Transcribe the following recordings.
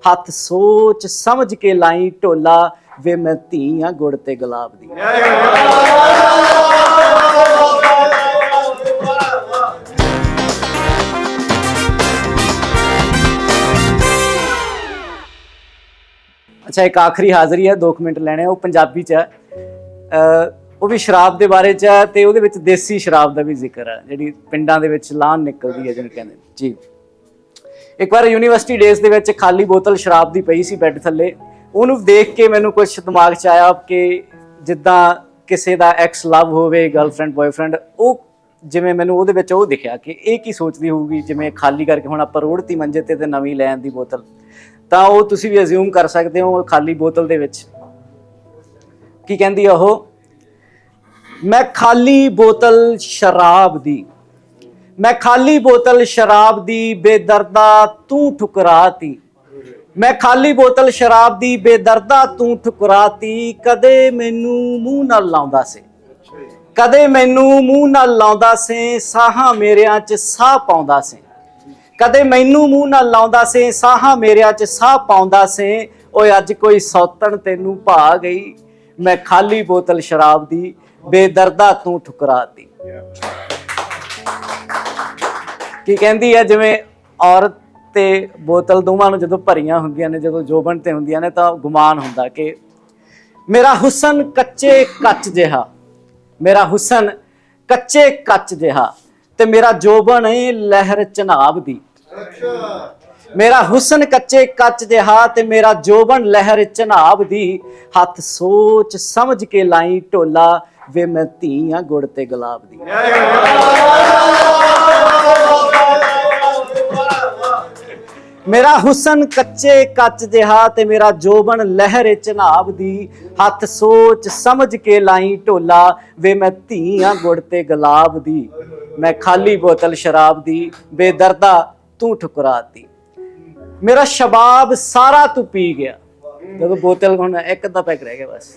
ਹੱਥ ਸੋਚ ਸਮਝ ਕੇ ਲਾਈ ਢੋਲਾ ਵੇ ਮੈਂ ਧੀਆਂ ਗੁੜ ਤੇ ਗੁਲਾਬ ਦੀ। ਅੱਛਾ ਇੱਕ ਆਖਰੀ ਹਾਜ਼ਰੀ ਹੈ 2 ਮਿੰਟ ਲੈਣੇ ਆ, ਉਹ ਪੰਜਾਬੀ ਚ ਹੈ। ਅਹ ਉਹ ਵੀ ਸ਼ਰਾਬ ਦੇ ਬਾਰੇ ਚ ਹੈ ਤੇ ਉਹਦੇ ਵਿੱਚ ਦੇਸੀ ਸ਼ਰਾਬ ਦਾ ਵੀ ਜ਼ਿਕਰ ਹੈ ਜਿਹੜੀ ਪਿੰਡਾਂ ਦੇ ਵਿੱਚ ਲਾਨ ਨਿਕਲਦੀ ਹੈ ਜਿਹਨੂੰ ਕਹਿੰਦੇ ਨੇ। ਜੀ। ਇੱਕ ਵਾਰ ਯੂਨੀਵਰਸਿਟੀ ਡੇਜ਼ ਦੇ ਵਿੱਚ ਖਾਲੀ ਬੋਤਲ ਸ਼ਰਾਬ ਦੀ ਪਈ ਸੀ ਬੈੱਡ ਥੱਲੇ। ਉਹਨੂੰ ਦੇਖ ਕੇ ਮੈਨੂੰ ਕੁਝ ਦਿਮਾਗ 'ਚ ਆਇਆ ਕਿ ਜਿੱਦਾਂ ਕਿਸੇ ਦਾ ਐਕਸ ਲਵ ਹੋਵੇ ਗਰਲਫ੍ਰੈਂਡ ਬॉयਫ੍ਰੈਂਡ ਉਹ ਜਿਵੇਂ ਮੈਨੂੰ ਉਹਦੇ ਵਿੱਚ ਉਹ ਦਿਖਿਆ ਕਿ ਇਹ ਕੀ ਸੋਚਦੀ ਹੋਊਗੀ, ਜਿਵੇਂ ਖਾਲੀ ਕਰਕੇ ਹੁਣ ਆਪਾਂ ਰੋੜਤੀ ਮੰਜੇ ਤੇ ਤੇ ਨਵੀਂ ਲੈਣ ਦੀ ਬੋਤਲ। ਤਾਂ ਉਹ ਤੁਸੀਂ ਵੀ ਅਜ਼ਿਊਮ ਕਰ ਸਕਦੇ ਹੋ ਖਾਲੀ ਬੋਤਲ ਦੇ ਵਿੱਚ। ਕੀ ਕਹਿੰਦੀ ਉਹ? ਮੈਂ ਖਾਲੀ ਬੋਤਲ ਸ਼ਰਾਬ ਦੀ ਮੈਂ ਖਾਲੀ ਬੋਤਲ ਸ਼ਰਾਬ ਦੀ ਬੇਦਰਦਾ ਤੂੰ ਠੁਕਰਾਤੀ। ਮੈਂ ਖਾਲੀ ਬੋਤਲ ਸ਼ਰਾਬ ਦੀ ਬੇਦਰਦਾ ਤੂੰ ਠੁਕਰਾਤੀ, ਕਦੇ ਮੈਨੂੰ ਮੂੰਹ ਨਾਲ ਲਾਉਂਦਾ ਸੀ। ਕਦੇ ਮੈਨੂੰ ਮੂੰਹ ਨਾਲ ਲਾਉਂਦਾ ਸੀ, ਸਾਹਾਂ ਮੇਰਿਆਂ 'ਚ ਸਾਹ ਪਾਉਂਦਾ ਸੀ। ਕਦੇ ਮੈਨੂੰ ਮੂੰਹ ਨਾਲ ਲਾਉਂਦਾ ਸੀ, ਸਾਹਾਂ ਮੇਰਿਆਂ 'ਚ ਸਾਹ ਪਾਉਂਦਾ ਸੀ। ਓਏ ਅੱਜ ਕੋਈ ਸੌਤਣ ਤੈਨੂੰ ਭਾ ਗਈ। ਮੈਂ ਖਾਲੀ ਬੋਤਲ ਸ਼ਰਾਬ ਦੀ ਬੇਦਰਦਾ ਤੂੰ ਠੁਕਰਾਤੀ। ਕੀ ਕਹਿੰਦੀ ਹੈ ਜਿਵੇਂ ਔਰਤ ਤੇ ਬੋਤਲ ਦੋਵਾਂ ਨੂੰ ਜਦੋਂ ਭਰੀਆਂ ਹੁੰਦੀਆਂ ਨੇ, ਜਦੋਂ ਜੋਬਨ ਤੇ ਹੁੰਦੀਆਂ ਨੇ, ਤਾਂ ਗੁਮਾਨ ਹੁੰਦਾ ਕਿ ਮੇਰਾ ਹੁਸਨ ਕੱਚੇ ਕੱਚ ਜਿਹਾ, ਮੇਰਾ ਹੁਸਨ ਕੱਚੇ ਕੱਚ ਜਿਹਾ ਤੇ ਮੇਰਾ ਜੋਬਨ ਏ ਲਹਿਰ ਚਨਾਬ ਦੀ। ਮੇਰਾ ਹੁਸਨ ਕੱਚੇ ਕੱਚ ਜਿਹਾ ਤੇ ਮੇਰਾ ਜੋਬਨ ਲਹਿਰ ਚਨਾਬ ਦੀ ਹੱਥ ਸੋਚ ਸਮਝ ਕੇ ਲਾਈ ਢੋਲਾ, ਵੇ ਮੈਂ ਧੀਆਂ ਗੁੜ ਤੇ ਗੁਲਾਬ ਦੀ। ਮੇਰਾ ਹੁਸਨ ਕੱਚੇ ਕੱਚ ਜਿਹਾ ਤੇ ਮੇਰਾ ਜੋਬਨ ਲਹਿਰ ਚਨਾਬ ਦੀ ਹੱਥ ਸੋਚ ਸਮਝ ਕੇ ਲਾਈ ਢੋਲਾ, ਵੇ ਮੈਂ ਧੀਆਂ ਗੁੜ ਤੇ ਗੁਲਾਬ ਦੀ। ਮੈਂ ਖਾਲੀ ਬੋਤਲ ਸ਼ਰਾਬ ਦੀ, ਬੇਦਰਦਾ ਤੂੰ ਠੁਕਰਾਤੀ ਮੇਰਾ ਸ਼ਬਾਬ ਸਾਰਾ ਤੂੰ ਪੀ ਗਿਆ। ਜਦੋਂ ਬੋਤਲ ਹੁਣ ਇੱਕ ਅੱਧਾ ਪੈਕ ਰਹਿ ਗਿਆ ਬਸ।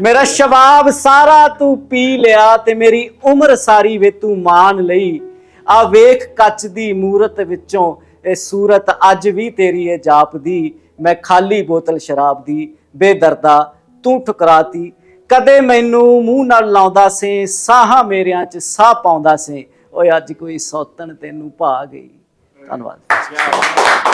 ਮੇਰਾ ਸ਼ਬਾਬ ਸਾਰਾ ਤੂੰ ਪੀ ਲਿਆ ਤੇ ਮੇਰੀ ਉਮਰ ਸਾਰੀ ਵੇ ਤੂੰ ਮਾਨ ਲਈ। ਆ ਵੇਖ ਕੱਚ ਦੀ ਮੂਰਤ ਵਿੱਚੋਂ ਇਹ ਸੂਰਤ ਅੱਜ ਵੀ ਤੇਰੀ ਹੈ ਜਾਪਦੀ ਮੈਂ ਖਾਲੀ ਬੋਤਲ ਸ਼ਰਾਬ ਦੀ ਬੇਦਰਦਾ ਤੂੰ ਠੁਕਰਾਤੀ। ਕਦੇ ਮੈਨੂੰ ਮੂੰਹ ਨਾਲ ਲਾਉਂਦਾ ਸੀ ਸਾਹਾਂ ਮੇਰਿਆਂ 'ਚ ਸਾਹ ਪਾਉਂਦਾ ਸੀ। ਓਏ ਅੱਜ ਕੋਈ ਸੌਤਣ ਤੈਨੂੰ ਭਾ ਗਈ। ਧੰਨਵਾਦ। Obrigado.